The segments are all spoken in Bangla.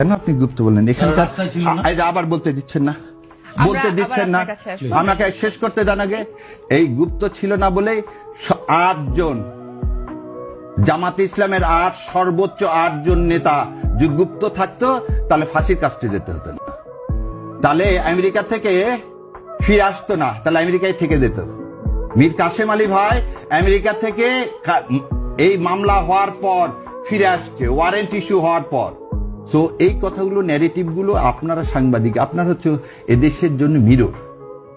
কেন আপনি গুপ্ত বললেন? এখানকার আবার বলতে দিচ্ছেন না। বলতে দিচ্ছেন না। আমাকে শেষ করতে দেন আগে। এই গুপ্ত ছিল না বলেই স- আটজন। জামাতে ইসলামের আট সর্বোচ্চ আটজন নেতা যদি গুপ্ত থাকতো তাহলে ফাঁসির কাছতে যেতে হতো না। তাহলে আমেরিকা থেকে ফিরে আসতো না তাহলে আমেরিকায় থেকে যেত। মীর কাসেম আলী ভাই আমেরিকা থেকে এই মামলা হওয়ার পর ফিরে আসছে ওয়ারেন্ট ইস্যু হওয়ার পর। সো এই কথাগুলো ন্যারেটিভগুলো আপনারা সাংবাদিক, আপনারা হচ্ছে এদেশের জন্য মিরর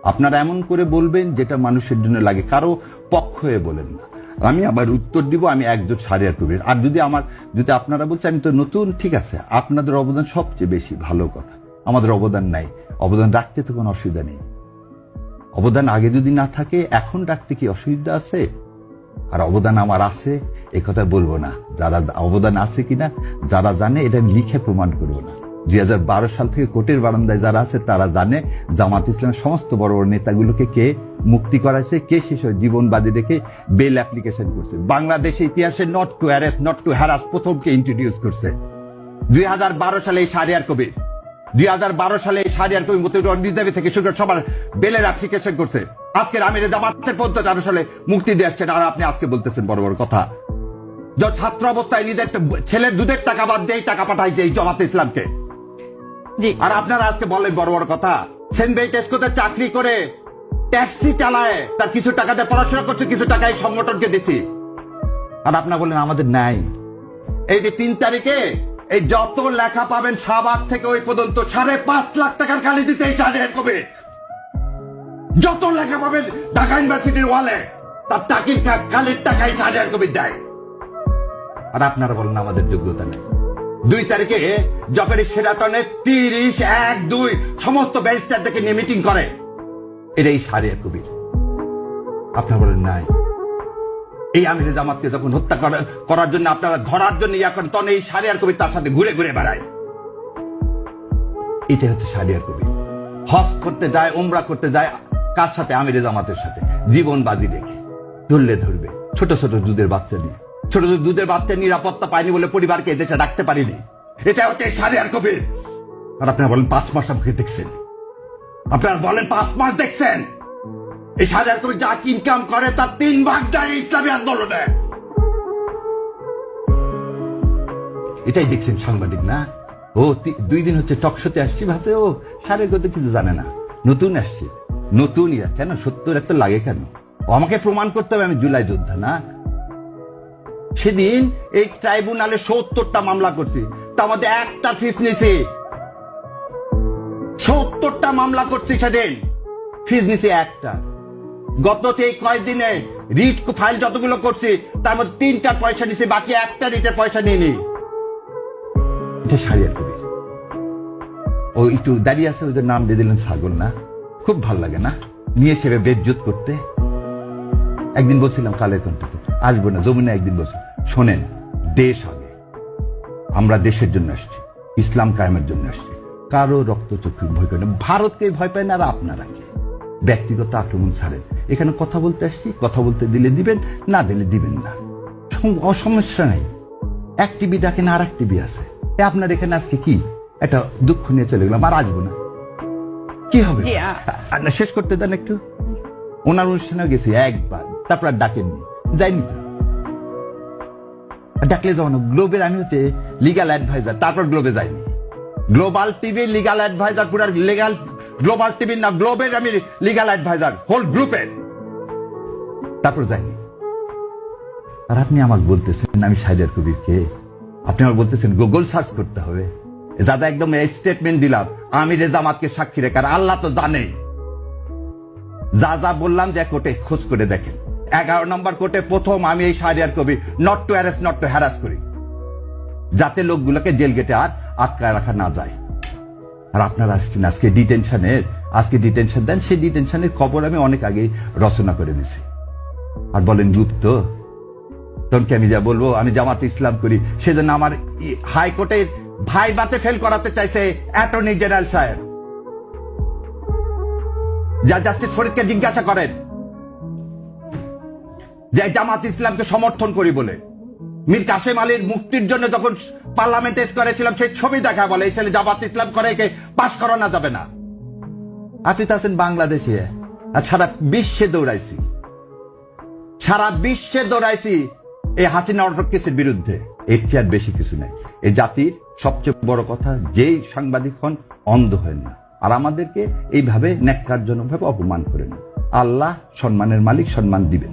আপনারা এমন করে বলবেন যেটা মানুষের জন্য লাগে, কারও পক্ষ হয়ে বলেন না। আমি আবার উত্তর দিব, আমি একজন সারিয়ার কবির। আর যদি আমার, যদি আপনারা বলছেন আমি তো নতুন, ঠিক আছে, আপনাদের অবদান সবচেয়ে বেশি, ভালো কথা। আমাদের অবদান নাই, অবদান রাখতে তো কোনো অসুবিধা নেই। অবদান আগে যদি না থাকে, এখন রাখতে কি অসুবিধা আছে? আর অবদান আমার আছে, এ কথা বলব না। যারা অবদান আছে কিনা, যারা জানে, এটা লিখে প্রমাণ করব না। দুই সাল থেকে কোর্টের বারান্দায় যারা আছে, তারা জানে জামাত ইসলামের সমস্ত বড় বড় নেতাগুলোকে কে মুক্তি করাইছে, কে শেষ জীবন বাদী রেখে বেল অ্যাপ্লিকেশন করছে। বাংলাদেশের ইতিহাসে not to arrest not to harass প্রথমকে introduce করছে। দুই হাজার বারো সালে এই সারিয়ার কবির দুই হাজার বারো সালে এই সারিয়ার কবি মতো থেকে সবার বেলের অ্যাপ্লিকেশন করছে। আজকের আমিরে জামাতের পর্যন্ত তেরো সালে মুক্তি দিয়ে আসছেন আর আপনি আজকে বলতেছেন বড় বড় কথা। ছাত্র অবস্থায় নিজের ছেলের দুধের টাকা বাদ দিয়ে টাকা পাঠাইছে এই জামাত ইসলামকে। জি। আর আপনারা আজকে বলেন বড় বড় কথা। সেন্ট টেস্কোতে চাকরি করে ট্যাক্সি চালায় তার কিছু টাকাতে পড়াশোনা করছে কিছু টাকা এই সংগঠনকে দিছি। আর আপনারা বলেন আমাদের নাই। এই যে তিন তারিখে এই যত লেখা পাবেন শাহবাগ থেকে ওই পর্যন্ত সাড়ে পাঁচ লাখ টাকার কালি দিতে এই কবে। যত লেখা পাবেন ঢাকা ইউনিভার্সিটির ওয়ালে, তার টাকির কালির টাকাই সাড়ে কবি দেয়। আর আপনারা বলেন আমাদের যোগ্যতা নেই। দুই তারিখে যখন সেরাটনে তিরিশ, এক, দুই, সমস্ত ব্যারিস্টার থেকে নিয়ে মিটিং করে এটাই সারিয়া কবির আপনারা বলেন নাই। এই আমিরে জামাতকে যখন হত্যা করার জন্য আপনারা ধরার জন্য করেন তখন এই সারিয়ার কবির তার সাথে ঘুরে ঘুরে বেড়ায়। এটাই হচ্ছে সারিয়ার কবির হজ করতে যায়, উমরা করতে যায় কার সাথে? আমিরে জামাতের সাথে। জীবন বাজি রেখে ধরলে ধরবে। ছোট ছোট দুধের বাচ্চা নিয়ে। ছোট ছোট দুধের বাচ্চা নিরাপত্তা পায়নি বলে পরিবারকে এদেশে ডাকতে পারিনি। এটা হচ্ছে সারিয়ার কবির। আর আপনারা বলেন পাঁচ মাস আমাকে দেখছেন। আপনারা বলেন পাঁচ মাস দেখছেন। এই সাজার কবি যা ইনকাম করে তার তিন ভাগ দেয় ইসলামী আন্দোলনে। এটাই দেখছেন সাংবাদিক, না? ও দুই দিন হচ্ছে টকশোতে আসছি ভাবতে ও সারের কথা কিছু জানে না। নতুন আসছি। নতুন কেন? সত্তর এত লাগে কেন? আমাকে প্রমাণ করতে হবে আমি জুলাই যোদ্ধা, না? সেদিন এই ট্রাইব্যুনালে সত্তরটা মামলা করছি, তার মধ্যে একটা ফিস নিছি সত্তরটা মামলা করছি সেদিন। ফিস নিছি একটা। গত এই কয়েকদিনে রিট ফাইল যতগুলো করছি, তার মধ্যে তিনটার পয়সা নিছি বাকি একটা রিটের পয়সা নিইনি। এটা সারিয়ার কবির। ও, একটু দাঁড়িয়ে আছে, ওদের নাম দিয়ে দিলেন ছাগল না? খুব ভালো লাগে না? নিয়ে সেবে বেজ্জুত করতে? একদিন বলছিলাম কালের কণ্ঠতে আসব না জমিনে একদিন বলছি, শোনেন, দেশ আগে। আমরা দেশের জন্য আসছি, ইসলাম কায়েমের জন্য আসছি। কারও রক্তচক্ষু ভয় করে না, ভারতকে ভয় পায় না আর আপনারা কে ব্যক্তিগত আক্রমণ ছাড়েন। এখানে কথা বলতে আসছি, কথা বলতে দিলে দিবেন, না দিলে দিবেন না। অসমস্যা নেই। এক টিভি ডাকেন আর এক টিভি আছে। আপনার এখানে আজকে কি? একটা দুঃখ নিয়ে চলে গেলাম, আর আসব না। কি হবে? আর না, শেষ করতে দেন একটু। ওনার অনুষ্ঠানে গেছি একবার। তারপর আর ডাকেননি। যাইনি তো। ডাকলে যাও না গ্লোবের আমি হচ্ছে লিগাল অ্যাডভাইজার তারপর গ্লোবে যাইনি। গ্লোবাল টিভি লিগাল অ্যাডভাইজার পুরো লিগাল গ্লোবাল টিভি না গ্লোবের আমি লিগাল অ্যাডভাইজার হোল গ্রুপের তারপর যাইনি। আর আপনি আমাকে বলতেছেন আমি সাইদার কবিরকে আপনি আমার বলতেছেন গুগল সার্চ করতে হবে। দাদা একদম স্টেটমেন্ট দিলাম। আমি রেজামাতকে সাক্ষী রেখে, আর আল্লাহ তো জানে। যা যা বললাম যে কোর্টে খোঁজ করে দেখেন। এগারো নম্বর কোর্টে প্রথম আমি এই সারিয়ার কবি not to harass not to harass করি। যাতে লোকগুলোকে জেল গেটে আর আটকায় রাখা না যায়। আর আপনারা আসছেন আজকে ডিটেনশনের আজকে ডিটেনশন দেন, সেই ডিটেনশনের খবর আমি অনেক আগেই রচনা করে দিছি আর বলেন, গুপ্ত, তখন কি আমি যা বলব? আমি জামাত ইসলাম করি। সেজন্য আমার হাইকোর্টের ভাই বাতে ফেল করাতে চাইছে অ্যাটর্নি জেনারেল সাহেব যা জাস্টিস ফরিদকে জিজ্ঞাসা করেন। যে জামাত ইসলামকে সমর্থন করি বলে। মীর কাসেম আলীর মুক্তির জন্য যখন পার্লামেন্টে করেছিলাম, সেই ছবি দেখা বলে, এই ছেলে জামাত ইসলাম করে, একে পাশ করানো যাবে না। আপনি তো আছেন বাংলাদেশে, আর সারা বিশ্বে দৌড়াইছি। সারা বিশ্বে দৌড়াইছি এই হাসিনা অটোক্রেসির বিরুদ্ধে। এর চেয়ে আর বেশি কিছু নাই। এই জাতির সবচেয়ে বড় কথা, যেই সাংবাদিক হন, অন্ধ হয় না আর আমাদেরকে এইভাবে ন্যাক্কারজনক ভাবে অপমান করেন আল্লাহ সম্মানের মালিক সম্মান দিবেন।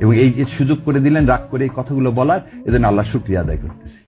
এবং এই যে সুযোগ করে দিলেন, রাগ করে এই কথাগুলো বলার এদের আল্লাহ শুক্রিয়া আদায় করতেছি।